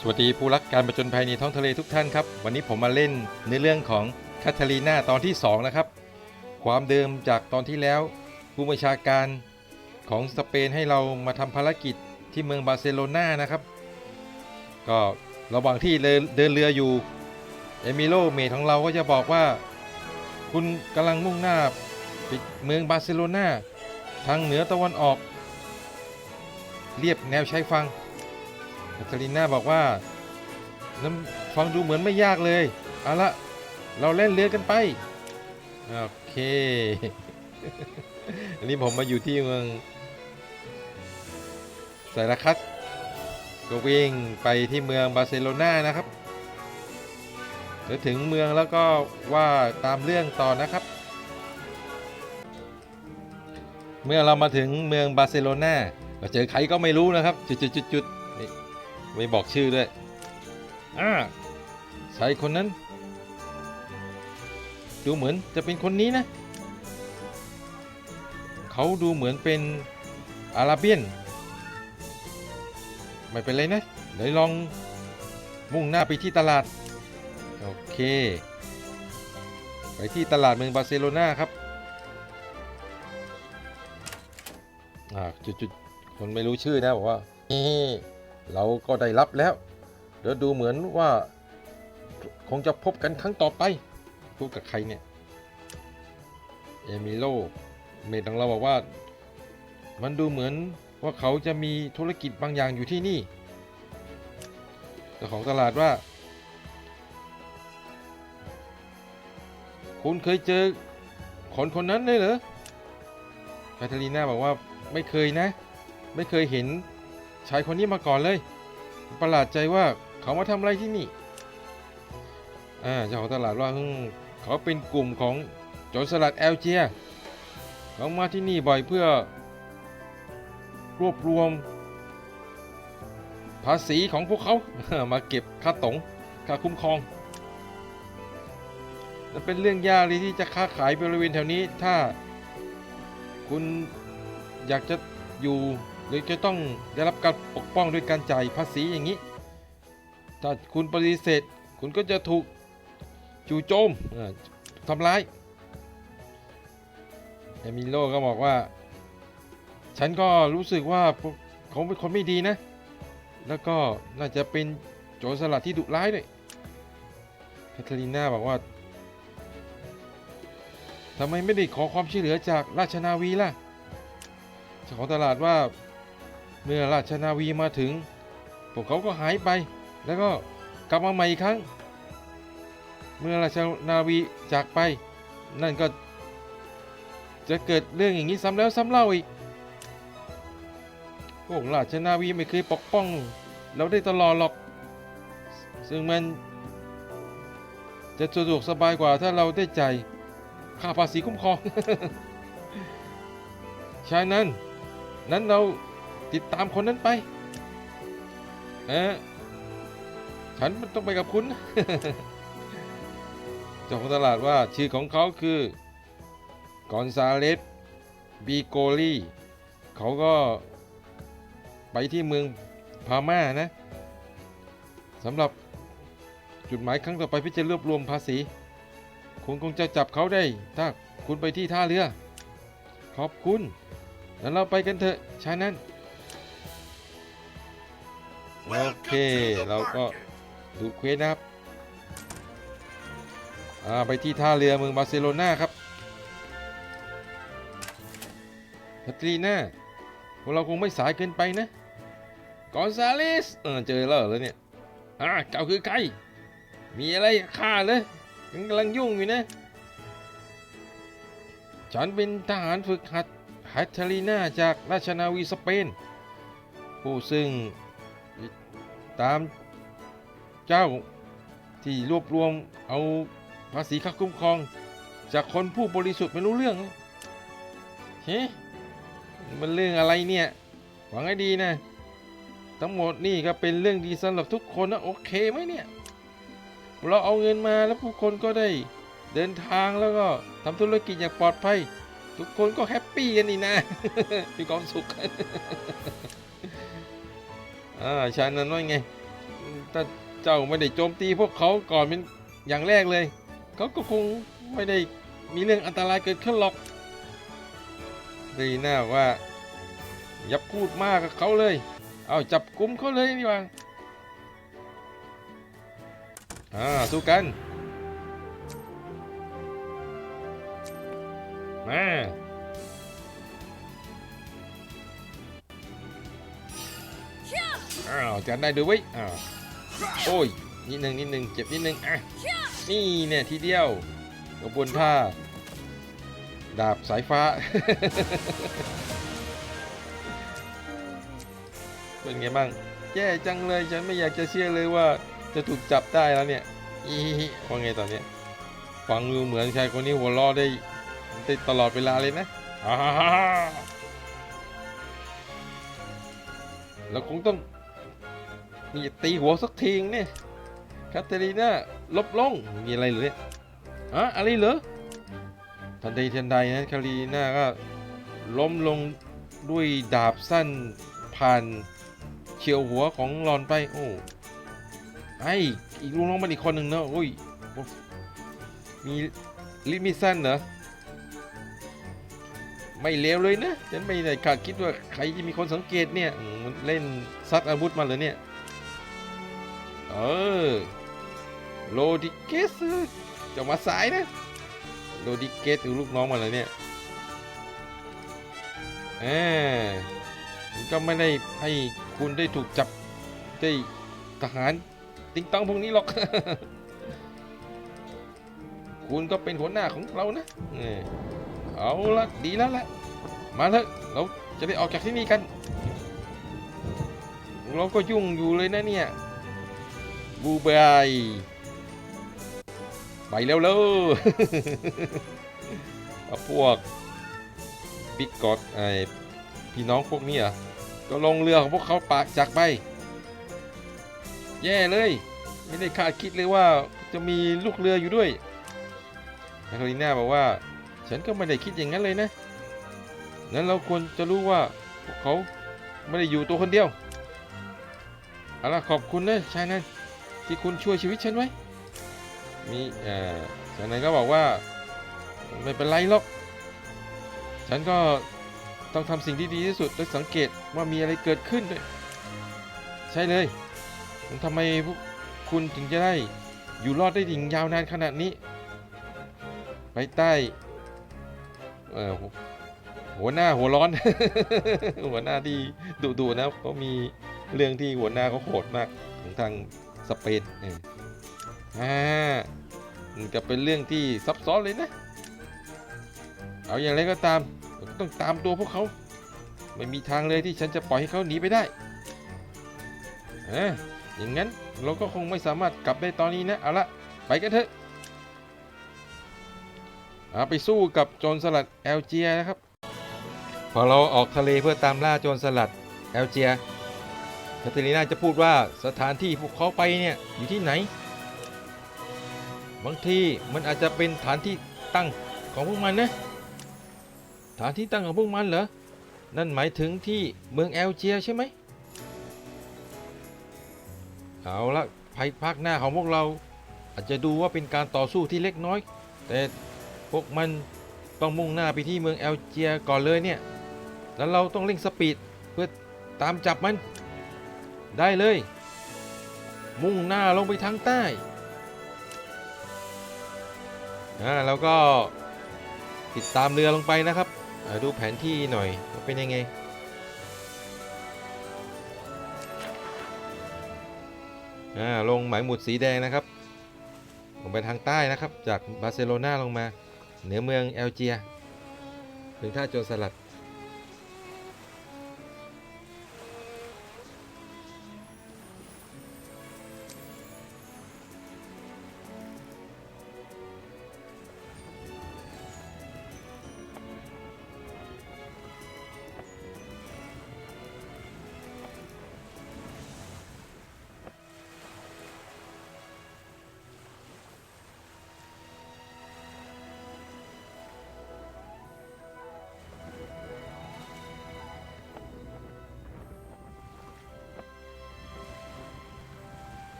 สวัสดีผู้รักการประจนภัยในท้องทะเลทุกท่านครับ วันนี้ผมมาเล่นในเรื่องของคาทาลีนาตอนที่ 2 นะครับ ความเดิมจากตอนที่แล้ว ผู้บัญชาการของสเปนให้เรามาทำภารกิจที่เมืองบาร์เซโลนานะครับ ก็ระหว่างที่เดินเรืออยู่ เอมิโลเมทของเราก็จะบอกว่า คุณกำลังมุ่งหน้าไปเมืองบาร์เซโลนาทางเหนือตะวันออก เรียบแนวชายฝั่ง คาทาลิน่าบอกว่านั้นฟังดูเหมือนไม่ยากเลย เอาละ เราเล่นเรือกันไป โอเค อันนี้ผมมาอยู่ที่เมืองไซราคัส ก็วิ่งไปที่เมืองบาร์เซโลนานะครับเดี๋ยวถึงเมืองแล้วก็ว่าตามเรื่องต่อนะครับ เมื่อเรามาถึงเมืองบาร์เซโลนาเราเจอใครก็ไม่รู้นะครับ จุดๆๆ ไม่บอกชื่อด้วยอ่าชายคนนั้น ดูเหมือนจะเป็นคนนี้นะ เขาดูเหมือนเป็นอาราเบียน ไม่เป็นไรนะเดี๋ยวลองมุ่งหน้าไปที่ตลาด โอเค ไปที่ตลาดเมืองบาร์เซโลนาครับอ่าจุดๆคนไม่รู้ชื่อนะบอกว่า เราก็ได้รับแล้วเดี๋ยวดูเหมือนว่าคงจะพบกันครั้งต่อไปพูดกับใครเนี่ย เอมิโล เมดของเราบอกว่า มันดูเหมือนว่าเขาจะมีธุรกิจบางอย่างอยู่ที่นี่เจ้าของตลาดว่า คุณเคยเจอคนคนนั้นเลยเหรอคาทาลีนาบอกว่าไม่เคยนะ ไม่เคยเห็น ชายคนนี้มาก่อนเลย ประหลาดใจว่าเขามาทำอะไรที่นี่อ่าเจ้าของตลาดว่าเขาเป็นกลุ่มของโจรสลัดแอลเจียเขามาที่นี่บ่อยเพื่อ รวบรวม ภาษีของพวกเขามาเก็บค่าตงค่าคุ้มครองมันเป็นเรื่องยากเลยที่จะค้าขายบริเวณแถวนี้ ถ้าคุณอยากจะอยู่ หรือจะต้องได้รับการปกป้องด้วยการจ่ายภาษีอย่างนี้ ถ้าคุณปฏิเสธคุณก็จะถูกจู่โจมทำร้ายเอมิโลก็บอกว่า ฉันก็รู้สึกว่าเขาเป็นคนไม่ดีนะ แล้วก็น่าจะเป็นโจรสลัดที่ดุร้ายด้วยแคทเธอรีนาบอกว่าทำไมไม่ได้ขอความช่วยเหลือจากราชนาวีล่ะเจ้าของตลาดว่า เมื่อราชนาวีมาถึง พวกเขาก็หายไป แล้วก็กลับมาใหม่อีกครั้ง เมื่อราชนาวีจากไป นั่นก็จะเกิดเรื่องอย่างนี้ซ้ำแล้วซ้ำเล่าอีกพวกราชนาวีไม่เคยปกป้องเราได้ตลอดหรอก ซึ่งมันจะสะดวกสบายกว่าถ้าเราได้ใจค่าภาษีคุ้มครองฉะนั้นนั้นเรา ติดตามคนนั้นไปเออฉันมันต้องไปกับคุณ เจ้าของตลาดว่าชื่อของเขาคือกอนซาเลสบีโกลีเขาก็ไปที่เมืองพาม่านะสำหรับจุดหมายครั้งต่อไปพื่จะรวบรวมภาษีคุณคงจะจับเขาได้ ถ้าคุณไปที่ท่าเรือ ขอบคุณ แล้วเราไปกันเถอะชานั้น โอเค เราก็ดูเควสนะครับ อ่า ไปที่ท่าเรือเมืองบาร์เซโลนาครับคาตรีน่าพวกเราคงไม่สายเกินไปนะ กอนซาเลส เออ เจอแล้วเหรอเนี่ย อ่า เจ้าคือใคร มีอะไรฆ่าเลยยังกำลังยุ่งอยู่นะ ฉันเป็นทหารฝึกหัดฮัตเทลีนาจากราชนาวีสเปน ผู้ซึ่ง ตามเจ้าที่รวบรวมเอาภาษีค่าคุ้มครอง จากคนผู้บริสุทธิ์ไม่รู้เรื่องเลยเฮ้มันเรื่องอะไรเนี่ยหวังให้ดีนะ ทั้งหมดนี่ก็เป็นเรื่องดีสำหรับทุกคนนะโอเคไหมเนี่ย เราเอาเงินมาแล้วผู้คนก็ได้เดินทางแล้วก็ทำธุรกิจอย่างปลอดภัย ทุกคนก็แฮปปี้กันนี่นะมีความสุข อ่าชานันว่าไง ถ้าเจ้าไม่ได้โจมตีพวกเขาก่อนเป็นอย่างแรกเลย เขาก็คงไม่ได้มีเรื่องอันตรายเกิดขึ้นหรอกดีน่าว่า อย่าพูดมากกับเขาเลย เอาจับกุมเขาเลยดีกว่าอ่าสู้กันมา อ้าวจัดได้ด้วยเว้ยอ้าวโอ้ยนิดนึงนิดนึงเจ็บนิดนึงอะนี่เนี่ยทีเดียวกระบวนท่าดาบสายฟ้า เป็นไงบ้างแย่จังเลยฉันไม่อยากจะเชื่อเลยว่าจะถูกจับได้แล้วเนี่ยอีว่าไงตอนเนี้ยฟังดูเหมือนชายคนนี้หัวเราะได้ได้ตลอดเวลาเลยนะอ่าฮ่าฮ่าฮ่าเราคงต้อง มีตีหัวสักทีงนี่คาเตรีน่าลบลงมีอะไรหรือเนี่ยอะอะไรเหรอทันใดทันใดนะคารีน่าก็ล้มลงด้วยดาบสั้นผ่านเฉียวหัวของหลอนไป โอ้ไออีกลูกน้องมันอีกคนหนึ่งเนอะโอ้ยมีลิมิสั้นเหรอไม่เลวเลยนะฉันไม่ได้คาดคิดว่าใครจะมีคนสังเกตเนี่ยมันเล่นซัดอาวุธมาเลยเนี่ย เออโลดิเกสจะมาสายนะโลดิเกสคือลูกน้องมาเลยเนี่ยเออก็ไม่ได้ให้คุณได้ถูกจับได้ทหารติ๊งต้องพวกนี้หรอก คุณก็เป็นหัวหน้าของเรานะเออเอาละดีแล้วแหละมาเถอะเราจะได้ออกจากที่นี่กัน เราก็ยุ่งอยู่เลยนะเนี่ย บูบายไปเร็วๆเอาพวกบิ๊กกอดไอพี่น้องพวกนี้อะก็ลงเรือของพวกเขาปากจากไป แย่เลย ไม่ได้คาดคิดเลยว่าจะมีลูกเรืออยู่ด้วยแคทอรีน่าบอกว่า ฉันก็ไม่ได้คิดอย่างนั้นเลยนะ นั้นเราควรจะรู้ว่าพวกเขาไม่ได้อยู่ตัวคนเดียวเอาล่ะขอบคุณนะชายนั้น ที่คุณช่วยชีวิตฉันไว้ มีเอ่อชายนั้นก็บอกว่าไม่เป็นไรหรอก ฉันก็ต้องทำสิ่งที่ดีที่สุดโดยสังเกตว่ามีอะไรเกิดขึ้นด้วย ใช่เลยทำไมพวกคุณถึงจะได้อยู่รอดได้ถึงยาวนานขนาดนี้ ไปใต้เอ่อหัวหน้าหัวร้อน หัวหน้าที่ดุดุๆนะเขามีเรื่องที่หัวหน้าเขาโหดมากของทาง สเปนเอออ่ามันจะเป็นเรื่องที่ซับซ้อนเลยนะ เอาอย่างไรก็ตามต้องตามตัวพวกเขา ไม่มีทางเลยที่ฉันจะปล่อยให้เขาหนีไปได้อ่าอย่างนั้นเราก็คงไม่สามารถกลับได้ตอนนี้นะ เอาละไปกันเถอะอาไปสู้กับโจรสลัดแอลเจียนะครับ พอเราออกทะเลเพื่อตามล่าโจรสลัดแอลเจีย คาเทรีนาจะพูดว่าสถานที่พวกเขาไปเนี่ยอยู่ที่ไหน บางทีมันอาจจะเป็นฐานที่ตั้งของพวกมันนะฐานที่ตั้งของพวกมันเหรอ นั่นหมายถึงที่เมืองแอลเจียใช่ไหม เอาละภัยภาคหน้าของพวกเราอาจจะดูว่าเป็นการต่อสู้ที่เล็กน้อย แต่พวกมันต้องมุ่งหน้าไปที่เมืองแอลเจียก่อนเลยเนี่ย แล้วเราต้องเร่งสปีดเพื่อตามจับมัน ได้เลย มุ่งหน้าลงไปทางใต้อ่าแล้วก็ติดตามเรือลงไปนะครับดูแผนที่หน่อยเป็นยังไงลงหมายหมุดสีแดงนะครับ ลงไปทางใต้นะครับ จากบาร์เซโลนาลงมา เหนือเมืองแอลเจีย ถึงท่าโจรสลัด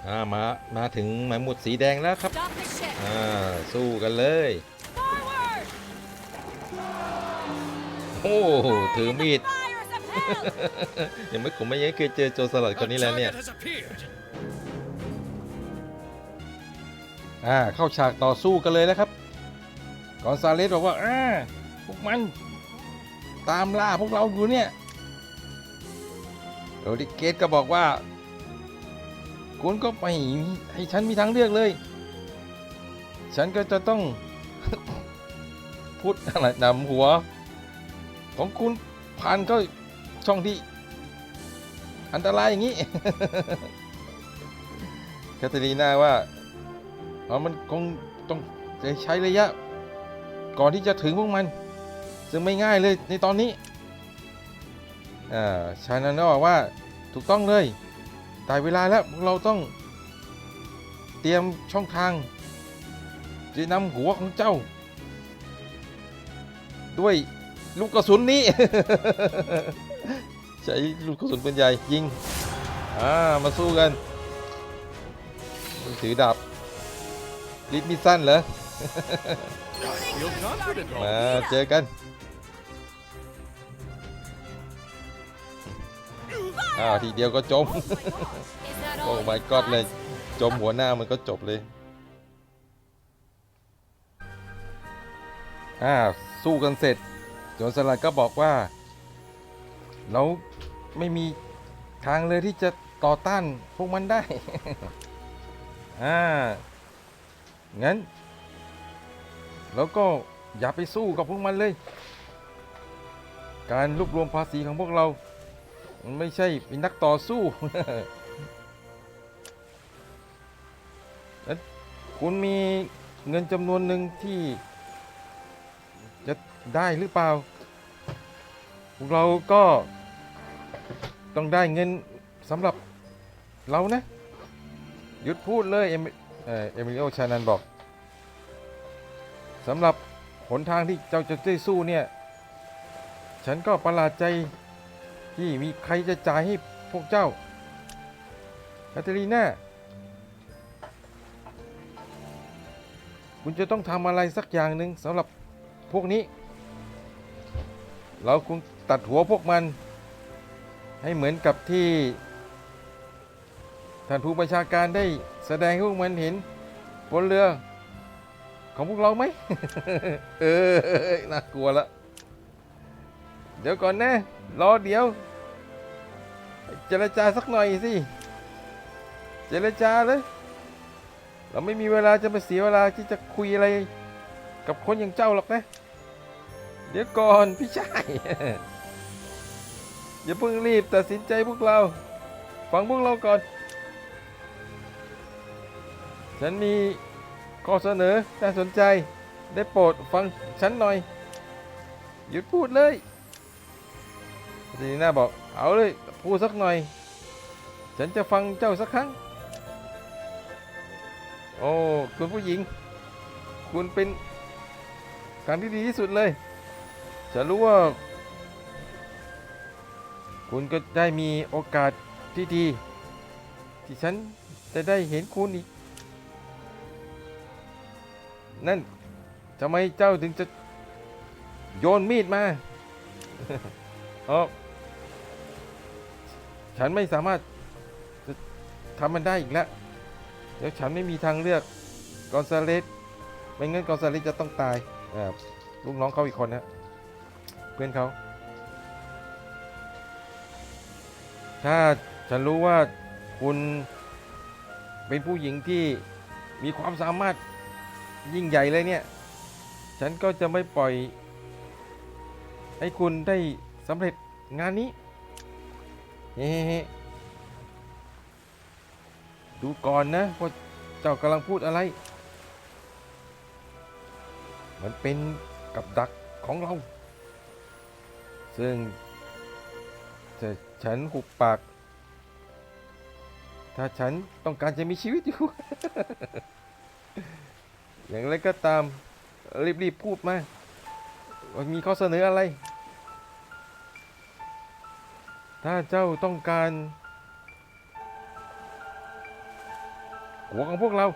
อ่ามามาถึงหมายหมุดสีแดงแล้วครับ Stop the ship. อ่าสู้กันเลย Forward. โอ้โหถือมีด Fires of hell. ยังไม่ผมไม่ยังเคยเจอโจรสลัดคนนี้แล้วเนี่ย has appeared. อ่าเข้าฉากต่อสู้กันเลยแล้วครับกอนซาเลสบอกว่าอ่าพวกมันตามล่าพวกเราอยู่เนี่ยโรดิเกตก็บอกว่า คุณก็ไปให้ฉันมีทางเลือกเลย ฉันก็จะต้อง พูดอะไรนำหัว ของคุณผ่านเข้าช่องที่ อันตรายอย่างนี้แคทเธอรีนาว่าเพรามันคงต้องใช้ระยะ ก่อนที่จะถึงพวกมัน ซึ่งไม่ง่ายเลยในตอนนี้อ่าชานันบอกว่าถูกต้องเลย ได้เวลาแล้วพวกเราต้องเตรียมช่องทางจะนำหัวของเจ้า ด้วยลูกกระสุนนี้ ใช้ลูกกระสุนปืนใหญ่ยิงอ่ามาสู้กันมึงถือดาบลิดมีดสั้นเหรอ I feel confident. มาเจอกัน อ้าวทีเดียวก็จม โอ้ my god เลย จมหัวหน้ามันก็จบเลย อ่า สู้กันเสร็จโจนสลัดก็บอกว่า เราไม่มีทางเลยที่จะต่อต้านพวกมันได้ อ่า งั้น แล้วก็อย่าไปสู้กับพวกมันเลย การรวบรวมภาษีของพวกเรา มันไม่ใช่เป็นนักต่อสู้แล้วคุณมีเงินจำนวนหนึ่งที่ จะได้หรือเปล่า พวกเราก็ต้องได้เงินสำหรับเรานะ หยุดพูดเลย เอมิเอมิลิโอชานันบอกสำหรับหนทางที่เจ้าจะได้สู้เนี่ย ฉันก็ประหลาดใจ ที่มีใครจะจ่ายให้พวกเจ้าแคทเธอรีนาคุณจะต้องทำอะไรสักอย่างหนึ่งสำหรับพวกนี้ เราคุณตัดหัวพวกมัน ให้เหมือนกับที่ ท่านผู้บัญชาการได้แสดงให้พวกมันเห็นบนเรือของพวกเราไหม เออ น่ากลัวละ เดี๋ยวก่อนนะ รอเดี๋ยว เจรจาสักหน่อยสิ เจรจาเลย เราไม่มีเวลาจะมาเสียเวลาที่จะคุยอะไร กับคนอย่างเจ้าหรอกนะ เดี๋ยวก่อนพี่ชาย อย่าเพิ่งรีบตัดสินใจพวกเรา ฟังพวกเราก่อน ฉันมีข้อเสนอน่าสนใจ ได้โปรดฟังฉันหน่อย หยุดพูดเลย ดีน่าบอก เอาเลยพูดสักหน่อย ฉันจะฟังเจ้าสักครั้ง โอ้ คุณผู้หญิง คุณเป็นทางที่ดีที่สุดเลย ฉันรู้ว่า คุณก็ได้มีโอกาสที่ดี ที่ฉันจะได้เห็นคุณอีก นั่นทำไมเจ้าถึงจะโยนมีดมาเออ ฉันไม่สามารถจะทำมันได้อีกแล้ว เดี๋ยวฉันไม่มีทางเลือกกอนซาเลสไม่งั้นกอนซาเลสจะต้องตายลูกน้องเขาอีกคนนะเพื่อนเขา ถ้าฉันรู้ว่าคุณเป็นผู้หญิงที่มีความสามารถยิ่งใหญ่เลยเนี่ย ฉันก็จะไม่ปล่อยให้คุณได้สำเร็จงานนี้ เฮ้ดูก่อนนะว่าเจ้ากำลังพูดอะไร มันเป็นกับดักของเรา ซึ่งจะฉันหุบปาก ถ้าฉันต้องการจะมีชีวิตอยู่ อย่างไรก็ตามรีบๆพูดมาว่ามีข้อเสนออะไร ถ้าเจ้าต้องการหัวของพวกเรา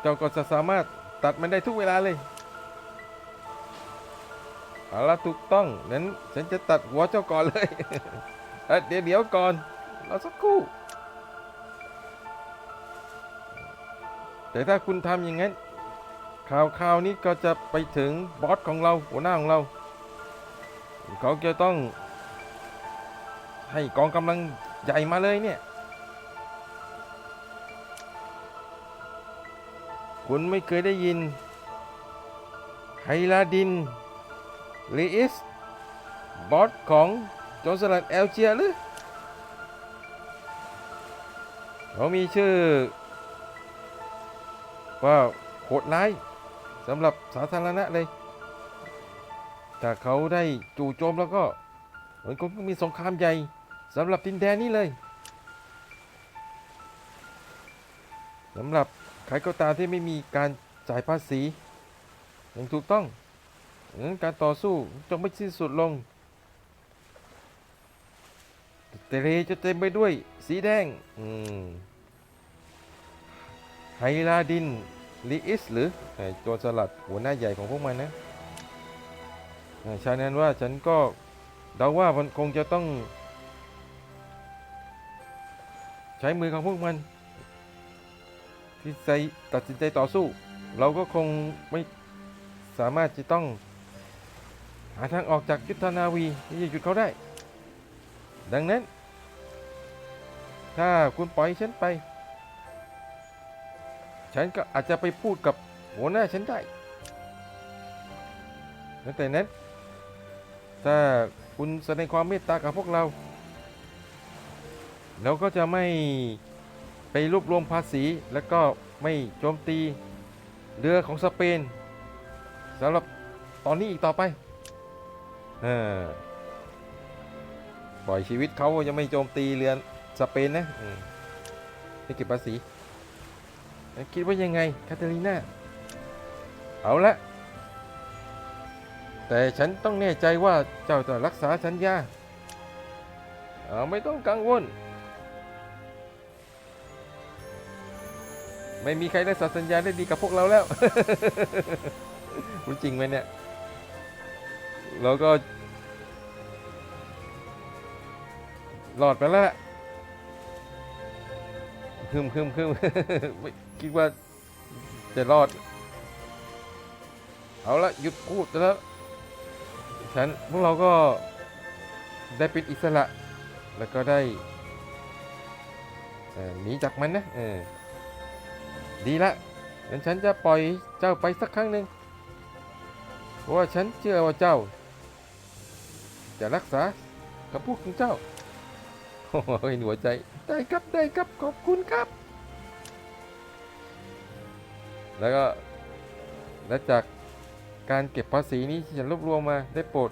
เจ้าก็จะสามารถตัดมันได้ทุกเวลาเลยเอาละถูกต้องนั้นฉันจะตัดหัวเจ้าก่อนเลยเเดี๋ยวเดี๋ยวก่อนรอสักครู่ แต่ถ้าคุณทำอย่างนั้นข่าวข่าวนี้ก็จะไปถึงบอสของเราหัวหน้าของเรา เขาจะต้อง ให้กองกำลังใหญ่มาเลยเนี่ย คุณไม่เคยได้ยินไฮลาดินลีอิสบอสของโจรสลัดเอลเจียหรือเขามีชื่อ ว่าโหดร้ายสำหรับสาธารณะเลย ถ้าเขาได้จู่โจมแล้วก็มันคงมีสงครามใหญ่สำหรับดินแดนนี้เลยสำหรับใครก็ตามที่ไม่มีการจ่ายภาษีอย่างถูกต้องงั้นการต่อสู้จะไม่สิ้นสุดลงทะเลจะเต็มไปด้วยสีแดงอืมไฮลาดินลีอิสหรือไอ้โจรสลัดหัวหน้าใหญ่ของพวกมันนะ ฉะนั้นว่าฉันก็เดาว่ามันคงจะต้อง ใช้มือของพวกมัน ที่ใจตัดสินใจต่อสู้ เราก็คงไม่สามารถจะต้อง หาทางออกจากยุทธนาวีที่จะหยุดเขาได้ ดังนั้น ถ้าคุณปล่อยฉันไป ฉันก็อาจจะไปพูดกับหัวหน้าฉันได้แต่นั้น ถ้าคุณแสดงความเมตตากับพวกเรา เราก็จะไม่ไปรวบรวมภาษีแล้วก็ไม่โจมตีเรือของสเปนสำหรับตอนนี้อีกต่อไปเออปล่อยชีวิตเขาจะไม่โจมตีเรือสเปนนะมไม่เก็บภาษี คิดว่ายังไงคาเทลีน่าเอาละ แต่ฉันต้องแน่ใจว่าเจ้าจะรักษาสัญญาเอาไม่ต้องกังวล ไม่มีใครรักษาสัญญาได้ดีกับพวกเราแล้ว รู้จริงไหมเนี่ย เราก็รอดไปแล้วล่ะคึมคึมคึมคิดว่าจะรอด เอาละหยุดพูดแล้ว ฉันพวกเราก็ได้เป็นอิสระ แล้วก็ได้หนีจากมันนะเออดีละงั้นฉันจะปล่อยเจ้าไปสักครั้งหนึ่งเพราะว่าฉันเชื่อว่าเจ้า จะรักษาคำพูดของเจ้าโอ้ยหัวใจ ได้ครับได้ครับขอบคุณครับ แล้วก็และจาก การเก็บภาษีนี้ที่ฉันรวบรวมมาได้โปรด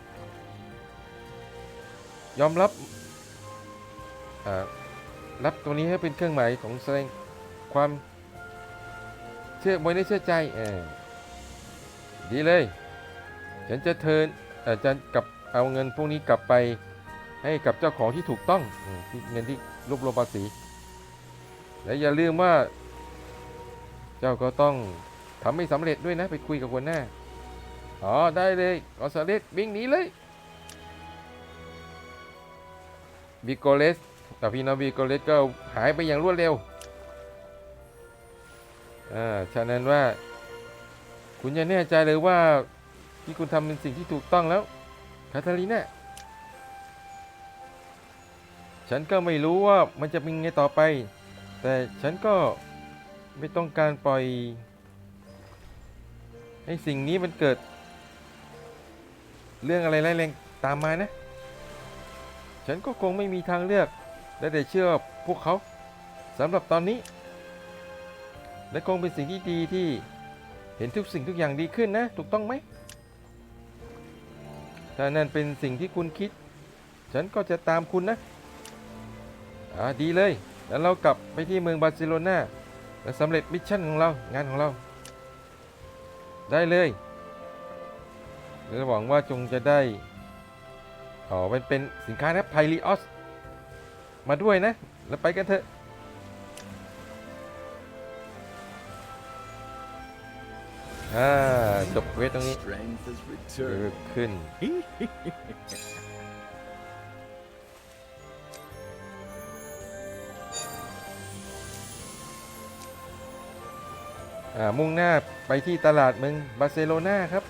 ยอมรับรับตัวนี้ให้เป็นเครื่องหมายของแสดงความเชื่อมวยในเชื่อใจเออดีเลย ฉันจะเทินเอ่อจะกลับเอาเงินพวกนี้กลับไปให้กับเจ้าของที่ถูกต้องอืมที่เงินที่รวบรวมภาษี และอย่าลืมว่า เจ้าก็ต้องทำให้สำเร็จด้วยนะ ไปคุยกับหัวหน้า อ๋อ ได้เลยกอสเลสวิ่งหนีเลยบิโกเลสกับพี่น้องบิโกเลสก็หายไปอย่างรวดเร็วอ่าฉะนั้นว่า คุณจะแน่ใจเลยว่าที่คุณทำเป็นสิ่งที่ถูกต้องแล้วคาทาลีน่าฉันก็ไม่รู้ว่ามันจะเป็นไงต่อไป แต่ฉันก็ไม่ต้องการปล่อย ให้สิ่งนี้มันเกิด เรื่องอะไรร้แรงตามมานะ ฉันก็คงไม่มีทางเลือกและแต่เชื่อพวกเขาสำหรับตอนนี้ และคงเป็นสิ่งที่ดีที่เห็นทุกสิ่งทุกอย่างดีขึ้นนะ ถูกต้องไหมถ้านั่นเป็นสิ่งที่คุณคิด ฉันก็จะตามคุณนะอ่าดีเลย แล้วเรากลับไปที่เมืองบาร์เซโลนาและสำเร็จมิชชั่นของเรางานของเรา ได้เลย และหวังว่าจงจะได้อ๋อเป็นเป็นสินค้านะไพลีออส มาด้วยนะ แล้วไปกันเถอะ อ่า จบเวทตรงนี้ Strength has เออ returned. ขึ้น อ่า มุ่งหน้าไปที่ตลาดเมืองบาร์เซโลนาครับ